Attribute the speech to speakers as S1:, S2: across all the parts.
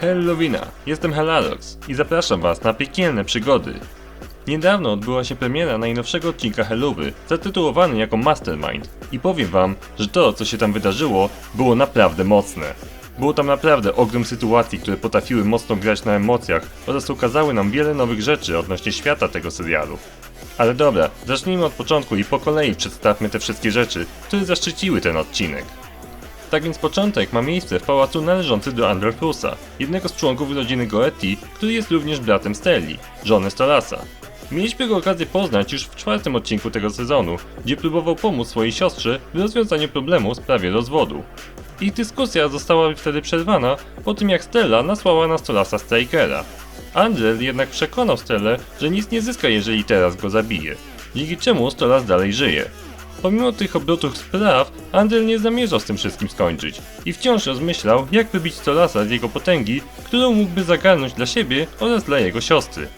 S1: Hellowina, jestem Helarox i zapraszam was na piekielne przygody. Niedawno odbyła się premiera najnowszego odcinka Hellowy, zatytułowany jako Mastermind i powiem wam, że to co się tam wydarzyło było naprawdę mocne. Było tam naprawdę ogrom sytuacji, które potrafiły mocno grać na emocjach oraz ukazały nam wiele nowych rzeczy odnośnie świata tego serialu. Ale dobra, zacznijmy od początku i po kolei przedstawmy te wszystkie rzeczy, które zaszczyciły ten odcinek. Tak więc początek ma miejsce w pałacu należący do Androfusa, jednego z członków rodziny Goetti, który jest również bratem Stelli, żony Stolasa. Mieliśmy go okazję poznać już w czwartym odcinku tego sezonu, gdzie próbował pomóc swojej siostrze w rozwiązaniu problemu w sprawie rozwodu. Ich dyskusja została wtedy przerwana po tym jak Stella nasłała na Stolasa Strikera. Angel jednak przekonał Stellę, że nic nie zyska jeżeli teraz go zabije, dzięki czemu Stolas dalej żyje. Pomimo tych obrotów spraw, Andel nie zamierzał z tym wszystkim skończyć i wciąż rozmyślał, jak wybić Stolasa z jego potęgi, którą mógłby zagarnąć dla siebie oraz dla jego siostry.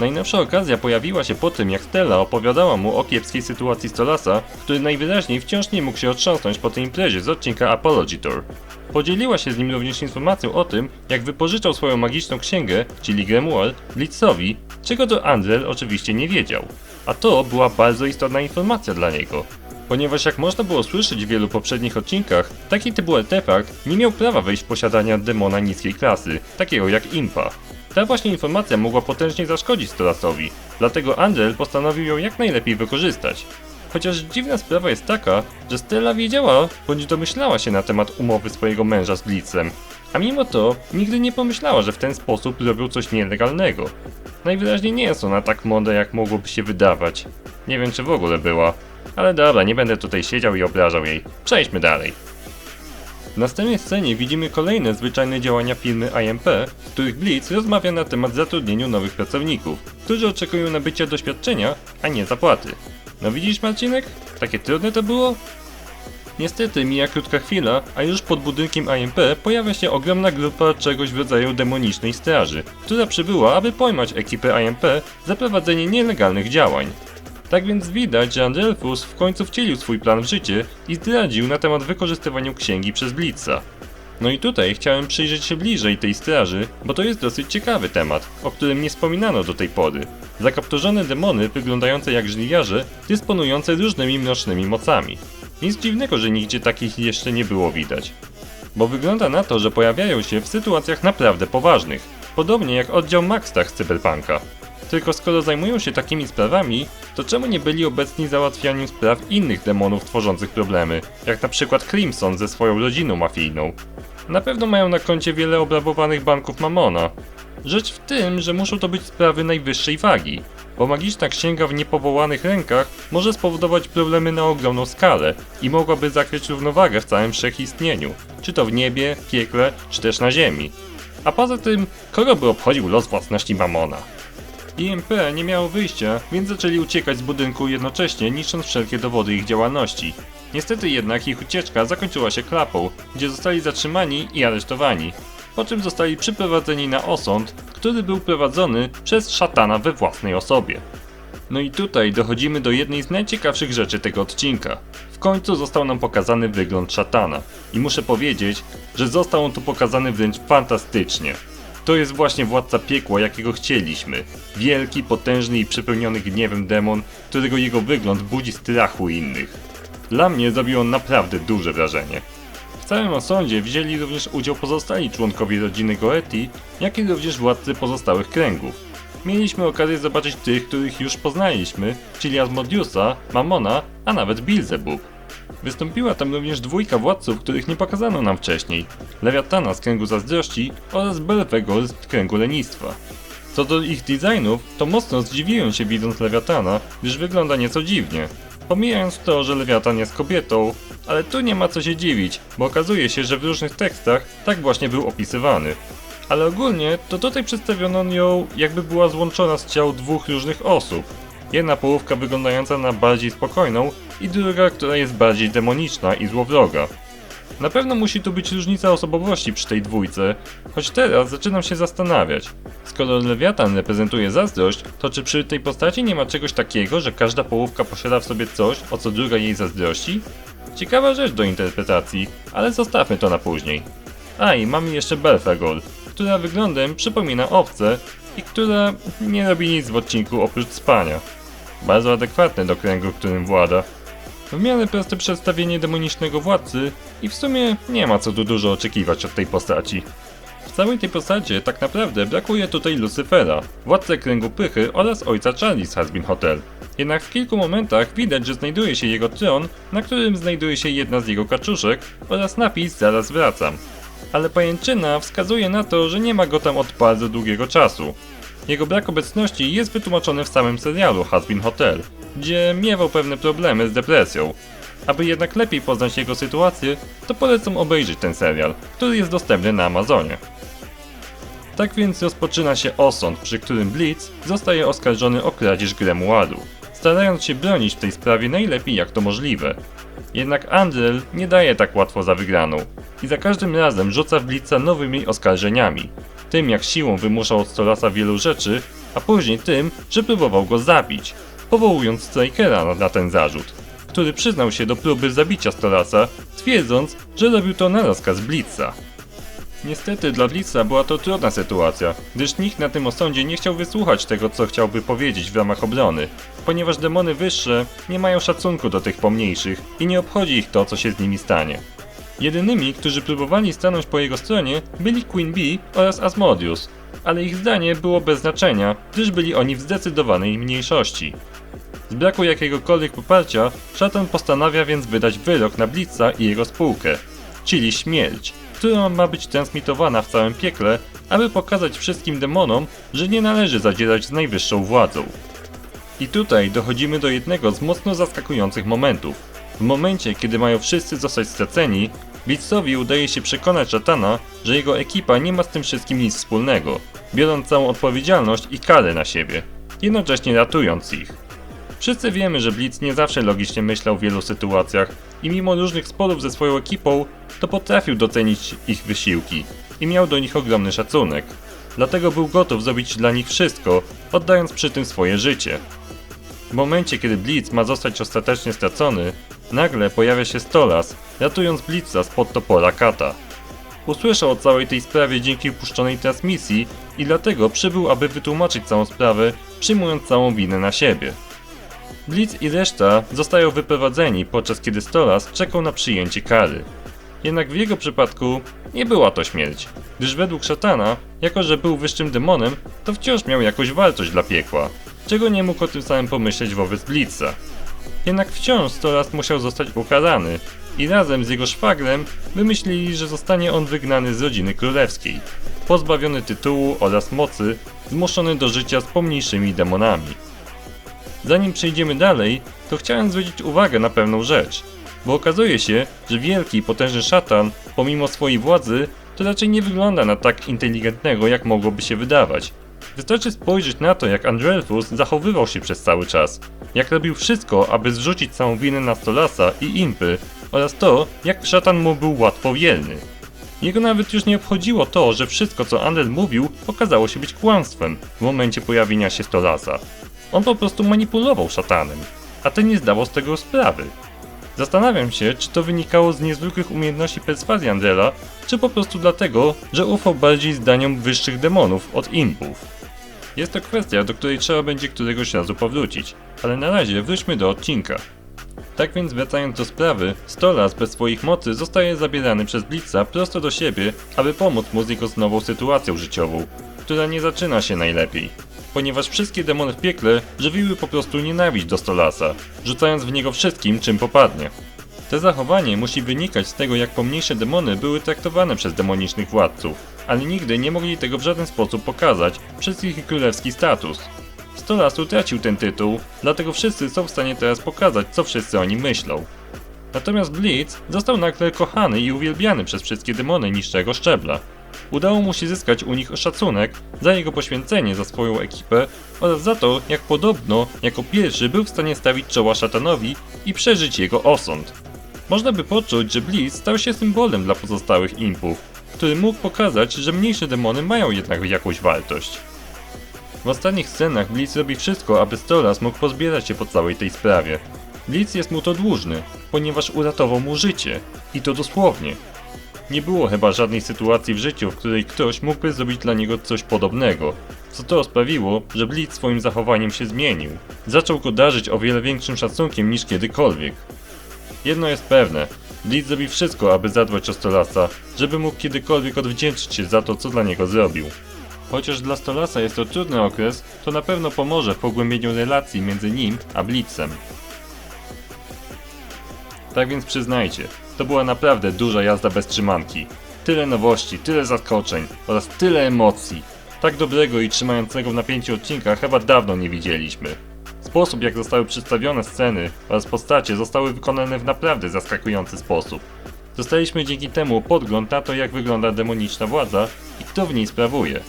S1: Najnowsza okazja pojawiła się po tym, jak Stella opowiadała mu o kiepskiej sytuacji Stolasa, który najwyraźniej wciąż nie mógł się otrząsnąć po tej imprezie z odcinka Apology Tour. Podzieliła się z nim również informacją o tym, jak wypożyczał swoją magiczną księgę, czyli Grimoire, Blitzowi, czego to Angel oczywiście nie wiedział. A to była bardzo istotna informacja dla niego. Ponieważ jak można było słyszeć w wielu poprzednich odcinkach, taki typu artefakt nie miał prawa wejść w posiadania demona niskiej klasy, takiego jak Impa. Ta właśnie informacja mogła potężnie zaszkodzić Stolasowi, dlatego Angel postanowił ją jak najlepiej wykorzystać. Chociaż dziwna sprawa jest taka, że Stella wiedziała, bądź domyślała się na temat umowy swojego męża z Blitzem, a mimo to nigdy nie pomyślała, że w ten sposób robią coś nielegalnego. Najwyraźniej nie jest ona tak mądra, jak mogłoby się wydawać. Nie wiem, czy w ogóle była. Ale dobra, nie będę tutaj siedział i obrażał jej. Przejdźmy dalej. W następnej scenie widzimy kolejne zwyczajne działania firmy IMP, w których Blitz rozmawia na temat zatrudnienia nowych pracowników, którzy oczekują nabycia doświadczenia, a nie zapłaty. No widzisz Marcinek? Takie trudne to było? Niestety mija krótka chwila, a już pod budynkiem AMP pojawia się ogromna grupa czegoś w rodzaju demonicznej straży, która przybyła, aby pojmać ekipę AMP za prowadzenie nielegalnych działań. Tak więc widać, że Andelfus w końcu wcielił swój plan w życie i zdradził na temat wykorzystywania księgi przez Blitza. No i tutaj chciałem przyjrzeć się bliżej tej straży, bo to jest dosyć ciekawy temat, o którym nie wspominano do tej pory. Zakapturzone demony wyglądające jak żliwiarze, dysponujące różnymi mrocznymi mocami. Nic dziwnego, że nigdzie takich jeszcze nie było widać. Bo wygląda na to, że pojawiają się w sytuacjach naprawdę poważnych, podobnie jak oddział Maxtach z Cyberpunka. Tylko skoro zajmują się takimi sprawami, to czemu nie byli obecni załatwianiu spraw innych demonów tworzących problemy, jak na przykład Crimson ze swoją rodziną mafijną? Na pewno mają na koncie wiele obrabowanych banków Mamona. Rzecz w tym, że muszą to być sprawy najwyższej wagi, bo magiczna księga w niepowołanych rękach może spowodować problemy na ogromną skalę i mogłaby zakryć równowagę w całym wszechistnieniu, czy to w niebie, piekle, czy też na ziemi. A poza tym, kogo by obchodził los własności Mamona? IMP nie miało wyjścia, więc zaczęli uciekać z budynku jednocześnie, niszcząc wszelkie dowody ich działalności. Niestety jednak ich ucieczka zakończyła się klapą, gdzie zostali zatrzymani i aresztowani, po czym zostali przyprowadzeni na osąd, który był prowadzony przez szatana we własnej osobie. No i tutaj dochodzimy do jednej z najciekawszych rzeczy tego odcinka. W końcu został nam pokazany wygląd szatana. I muszę powiedzieć, że został on tu pokazany wręcz fantastycznie. To jest właśnie władca piekła, jakiego chcieliśmy. Wielki, potężny i przepełniony gniewem demon, którego jego wygląd budzi strachu innych. Dla mnie zrobił on naprawdę duże wrażenie. Całym osądzie wzięli również udział pozostali członkowie rodziny Goetti, jak i również władcy pozostałych kręgów. Mieliśmy okazję zobaczyć tych, których już poznaliśmy, czyli Asmodiusa, Mamona, a nawet Beelzebub. Wystąpiła tam również dwójka władców, których nie pokazano nam wcześniej. Lewiatana z kręgu zazdrości oraz Belwego z kręgu lenistwa. Co do ich designów, to mocno zdziwiłem się widząc Lewiatana, gdyż wygląda nieco dziwnie. Pomijając to, że Lewiatan jest kobietą, ale tu nie ma co się dziwić, bo okazuje się, że w różnych tekstach tak właśnie był opisywany. Ale ogólnie to tutaj przedstawiono ją jakby była złączona z ciał dwóch różnych osób. Jedna połówka wyglądająca na bardziej spokojną i druga, która jest bardziej demoniczna i złowroga. Na pewno musi tu być różnica osobowości przy tej dwójce, choć teraz zaczynam się zastanawiać. Skoro Lewiatan reprezentuje zazdrość, to czy przy tej postaci nie ma czegoś takiego, że każda połówka posiada w sobie coś, o co druga jej zazdrości? Ciekawa rzecz do interpretacji, ale zostawmy to na później. A i mamy jeszcze Belfegor, która wyglądem przypomina owcę i która nie robi nic w odcinku oprócz spania. Bardzo adekwatne do kręgu, którym włada. W miarę proste przedstawienie demonicznego władcy i w sumie nie ma co tu dużo oczekiwać od tej postaci. W całej tej posadzie tak naprawdę brakuje tutaj Lucyfera, władcę kręgu pychy oraz ojca Charlie z Hasbin Hotel. Jednak w kilku momentach widać, że znajduje się jego tron, na którym znajduje się jedna z jego kaczuszek oraz napis Zaraz wracam. Ale pajęczyna wskazuje na to, że nie ma go tam od bardzo długiego czasu. Jego brak obecności jest wytłumaczony w samym serialu Hasbin Hotel, gdzie miewał pewne problemy z depresją. Aby jednak lepiej poznać jego sytuację, to polecam obejrzeć ten serial, który jest dostępny na Amazonie. Tak więc rozpoczyna się osąd, przy którym Blitz zostaje oskarżony o kradzież Grimoire'u, starając się bronić w tej sprawie najlepiej jak to możliwe. Jednak Andrel nie daje tak łatwo za wygraną i za każdym razem rzuca w Blitza nowymi oskarżeniami. Tym jak siłą wymuszał od Stolasa wielu rzeczy, a później tym, że próbował go zabić, powołując Strikera na ten zarzut, który przyznał się do próby zabicia Stolasa, twierdząc, że robił to na rozkaz Blitza. Niestety dla Blitza była to trudna sytuacja, gdyż nikt na tym osądzie nie chciał wysłuchać tego, co chciałby powiedzieć w ramach obrony, ponieważ demony wyższe nie mają szacunku do tych pomniejszych i nie obchodzi ich to, co się z nimi stanie. Jedynymi, którzy próbowali stanąć po jego stronie, byli Queen Bee oraz Asmodeus, ale ich zdanie było bez znaczenia, gdyż byli oni w zdecydowanej mniejszości. Z braku jakiegokolwiek poparcia, szatan postanawia więc wydać wyrok na Blitza i jego spółkę, czyli śmierć, która ma być transmitowana w całym piekle, aby pokazać wszystkim demonom, że nie należy zadzierać z najwyższą władzą. I tutaj dochodzimy do jednego z mocno zaskakujących momentów. W momencie, kiedy mają wszyscy zostać straceni, Blitzowi udaje się przekonać szatana, że jego ekipa nie ma z tym wszystkim nic wspólnego, biorąc całą odpowiedzialność i karę na siebie, jednocześnie ratując ich. Wszyscy wiemy, że Blitz nie zawsze logicznie myślał w wielu sytuacjach i mimo różnych sporów ze swoją ekipą, to potrafił docenić ich wysiłki i miał do nich ogromny szacunek. Dlatego był gotów zrobić dla nich wszystko, oddając przy tym swoje życie. W momencie, kiedy Blitz ma zostać ostatecznie stracony, nagle pojawia się Stolas, ratując Blitza spod topora Kata. Usłyszał o całej tej sprawie dzięki upuszczonej transmisji i dlatego przybył, aby wytłumaczyć całą sprawę, przyjmując całą winę na siebie. Blitz i reszta zostają wyprowadzeni, podczas kiedy Stolas czekał na przyjęcie kary. Jednak w jego przypadku nie była to śmierć, gdyż według szatana, jako że był wyższym demonem, to wciąż miał jakąś wartość dla piekła, czego nie mógł o tym samym pomyśleć wobec Blitza. Jednak wciąż Stolas musiał zostać ukarany i razem z jego szwagrem wymyślili, że zostanie on wygnany z rodziny królewskiej, pozbawiony tytułu oraz mocy, zmuszony do życia z pomniejszymi demonami. Zanim przejdziemy dalej, to chciałem zwrócić uwagę na pewną rzecz, bo okazuje się, że wielki i potężny szatan, pomimo swojej władzy, to raczej nie wygląda na tak inteligentnego, jak mogłoby się wydawać. Wystarczy spojrzeć na to, jak Andrelfus zachowywał się przez cały czas, jak robił wszystko, aby zrzucić całą winę na Stolasa i Impy, oraz to, jak szatan mu był łatwo wierny. Jego nawet już nie obchodziło to, że wszystko co Andel mówił okazało się być kłamstwem w momencie pojawienia się Stolasa. On po prostu manipulował szatanem, a ten nie zdawał z tego sprawy. Zastanawiam się, czy to wynikało z niezwykłych umiejętności perswazji Andela, czy po prostu dlatego, że ufał bardziej zdaniom wyższych demonów od impów. Jest to kwestia, do której trzeba będzie któregoś razu powrócić, ale na razie wróćmy do odcinka. Tak więc wracając do sprawy, Stolas bez swoich mocy zostaje zabierany przez Blitza prosto do siebie, aby pomóc mu z nową sytuacją życiową, która nie zaczyna się najlepiej. Ponieważ wszystkie demony w piekle żywiły po prostu nienawiść do Stolasa, rzucając w niego wszystkim, czym popadnie. To zachowanie musi wynikać z tego, jak pomniejsze demony były traktowane przez demonicznych władców, ale nigdy nie mogli tego w żaden sposób pokazać przez ich królewski status. Stolas utracił ten tytuł, dlatego wszyscy są w stanie teraz pokazać, co wszyscy o nim myślą. Natomiast Blitz został nagle kochany i uwielbiany przez wszystkie demony niższego szczebla. Udało mu się zyskać u nich szacunek za jego poświęcenie za swoją ekipę oraz za to, jak podobno jako pierwszy był w stanie stawić czoła szatanowi i przeżyć jego osąd. Można by poczuć, że Blitz stał się symbolem dla pozostałych impów, który mógł pokazać, że mniejsze demony mają jednak jakąś wartość. W ostatnich scenach Blitz robi wszystko, aby Stolas mógł pozbierać się po całej tej sprawie. Blitz jest mu to dłużny, ponieważ uratował mu życie. I to dosłownie. Nie było chyba żadnej sytuacji w życiu, w której ktoś mógłby zrobić dla niego coś podobnego, co to sprawiło, że Blitz swoim zachowaniem się zmienił. Zaczął go darzyć o wiele większym szacunkiem niż kiedykolwiek. Jedno jest pewne, Blitz zrobi wszystko, aby zadbać o Stolasa, żeby mógł kiedykolwiek odwdzięczyć się za to, co dla niego zrobił. Chociaż dla Stolasa jest to trudny okres, to na pewno pomoże w pogłębieniu relacji między nim a Blitzem. Tak więc przyznajcie, to była naprawdę duża jazda bez trzymanki. Tyle nowości, tyle zaskoczeń oraz tyle emocji. Tak dobrego i trzymającego w napięciu odcinka chyba dawno nie widzieliśmy. Sposób jak zostały przedstawione sceny oraz postacie zostały wykonane w naprawdę zaskakujący sposób. Dostaliśmy dzięki temu podgląd na to jak wygląda demoniczna władza i kto w niej sprawuje.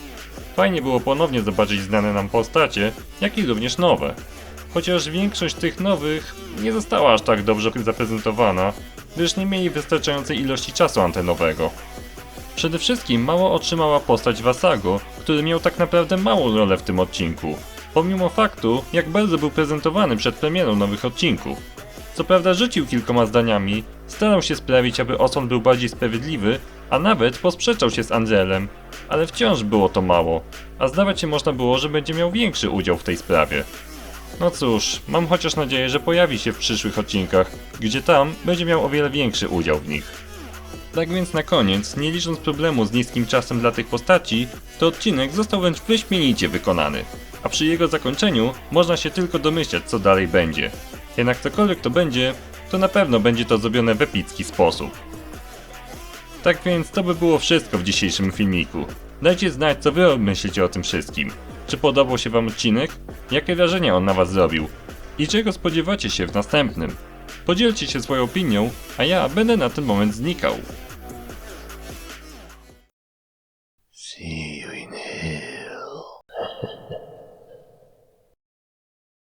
S1: Fajnie było ponownie zobaczyć znane nam postacie, jak i również nowe. Chociaż większość tych nowych nie została aż tak dobrze zaprezentowana, gdyż nie mieli wystarczającej ilości czasu antenowego. Przede wszystkim mało otrzymała postać Wasago, który miał tak naprawdę małą rolę w tym odcinku, pomimo faktu, jak bardzo był prezentowany przed premierą nowych odcinków. Co prawda rzucił kilkoma zdaniami, starał się sprawić, aby Osąd był bardziej sprawiedliwy, a nawet posprzeczał się z Angelem, ale wciąż było to mało, a zdawać się można było, że będzie miał większy udział w tej sprawie. No cóż, mam chociaż nadzieję, że pojawi się w przyszłych odcinkach, gdzie tam będzie miał o wiele większy udział w nich. Tak więc na koniec, nie licząc problemu z niskim czasem dla tych postaci, to odcinek został wręcz wyśmienicie wykonany, a przy jego zakończeniu można się tylko domyślać co dalej będzie. Jednak cokolwiek to będzie, to na pewno będzie to zrobione w epicki sposób. Tak więc to by było wszystko w dzisiejszym filmiku. Dajcie znać co wy myślicie o tym wszystkim. Czy podobał się wam odcinek? Jakie wrażenie on na was zrobił? I czego spodziewacie się w następnym? Podzielcie się swoją opinią, a ja będę na ten moment znikał.